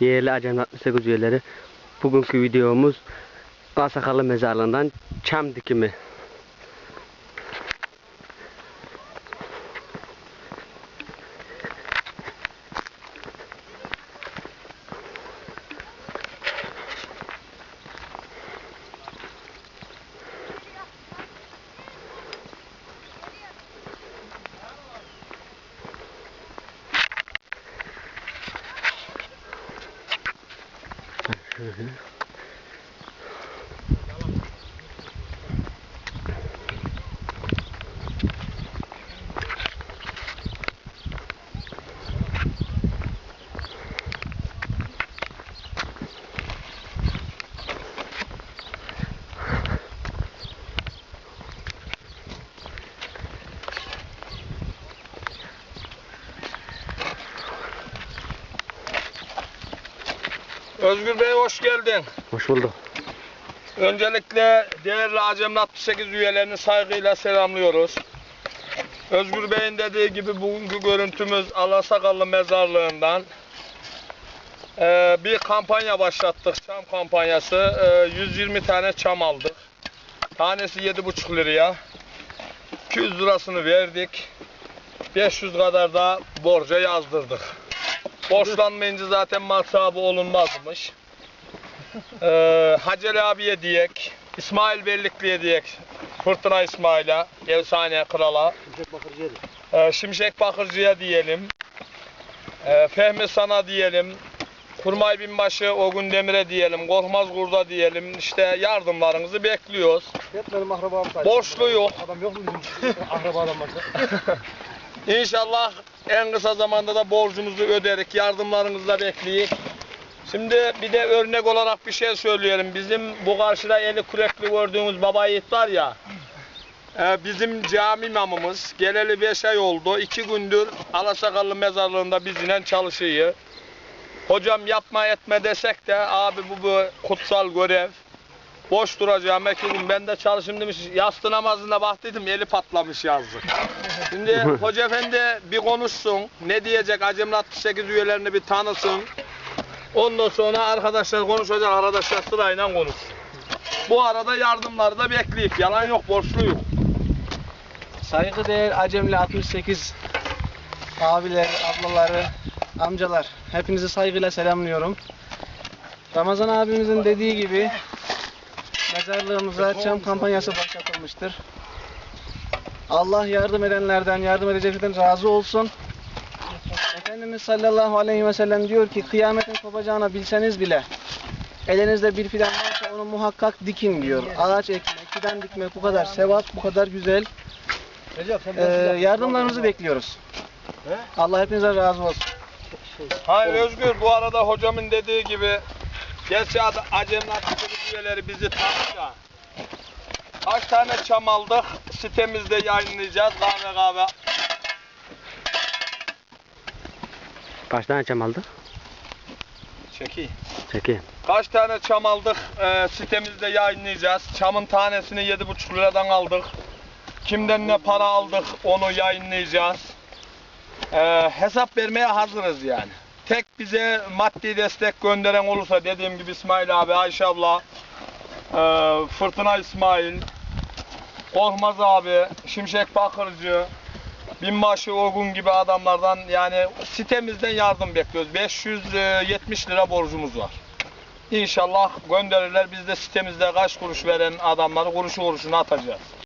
Değerli Acem 68 üyeleri. Bugünkü videomuz Asakallı Mezarlığı'ndan çam dikimi. Hı hı. Özgür Bey hoş geldin. Hoş bulduk. Öncelikle değerli Acem 68 üyelerini saygıyla selamlıyoruz. Özgür Bey'in dediği gibi bugünkü görüntümüz Alasakallı Mezarlığı'ndan. Ee, bir kampanya başlattık, çam kampanyası. Ee, 120 tane çam aldık. Tanesi 7,5 liraya. 200 lirasını verdik. 500 kadar da borca yazdırdık. Borçlanmayınca zaten mal sahibi olunmazmış. Ee, Haceli abiye diyek, İsmail Bellikli'ye diyek, Fırtına İsmail'e, Efsane Kral'a, ee, Şimşek Bakırcı'ya diyelim, ee, Fehmi Sana diyelim, Kurmay Binbaşı Ogun Demir'e diyelim, Korkmaz Kurda diyelim, işte yardımlarınızı bekliyoruz. Hep benim akrabam sayesinde. Borçlu yok. Adam yok mu bizim akraba adam varsa? İnşallah en kısa zamanda da borcumuzu öderik, yardımlarınızı da bekleyik. Şimdi bir de örnek olarak bir şey söyleyelim. Bizim bu karşıda eli kürekli gördüğümüz baba yiğit var ya. e, bizim cami imamımız geleli 5 ay oldu. 2 gündür Alasakallı mezarlığında bizimle çalışıyor. Hocam yapma etme desek de abi bu, bu kutsal görev. Boş duracağım iki gün ben de çalışayım demiş. Yastı namazında baktıydım eli patlamış yazdı. Şimdi Hoca Efendi bir konuşsun. Ne diyecek Acem 68 üyelerini bir tanısın. Ondan sonra arkadaşlar konuşacak arkadaşlar sırayla konuşsun. Bu arada yardımları da bekleyip yalan yok borçluyum. Saygıdeğer Acemli 68 abiler, ablaları, amcalar hepinizi saygıyla selamlıyorum. Ramazan abimizin dediği gibi mezarlığımıza çam kampanyası başlatılmıştır. Allah yardım edenlerden, yardım edeceklerden razı olsun. Efendimiz sallallahu aleyhi ve sellem diyor ki kıyametin kopacağını bilseniz bile elinizde bir fidan varsa onu muhakkak dikin diyor. Ağaç ekmek, fidan dikmek bu kadar sevap, bu kadar güzel. Ee, yardımlarınızı bekliyoruz. Allah hepinize razı olsun. Hayır Özgür bu arada hocamın dediği gibi gerçi ad- Acem 68 üyeleri bizi tanır da. Kaç tane çam aldık sitemizde yayınlayacağız kahve kahve. Kaç tane çam aldık? Çeki. Çeki. Kaç tane çam aldık e, sitemizde yayınlayacağız. Çamın tanesini 7,5 liradan aldık. Kimden ne para aldık onu yayınlayacağız. E, hesap vermeye hazırız yani. Tek bize maddi destek gönderen olursa dediğim gibi İsmail abi, Ayşe abla, e, Fırtına İsmail, Korkmaz abi, Şimşek Bakırcı, Binbaşı Ogun gibi adamlardan yani sitemizden yardım bekliyoruz. 570 lira borcumuz var. İnşallah gönderirler. Biz de sitemizde kaç kuruş veren adamları kuruşu kuruşuna atacağız.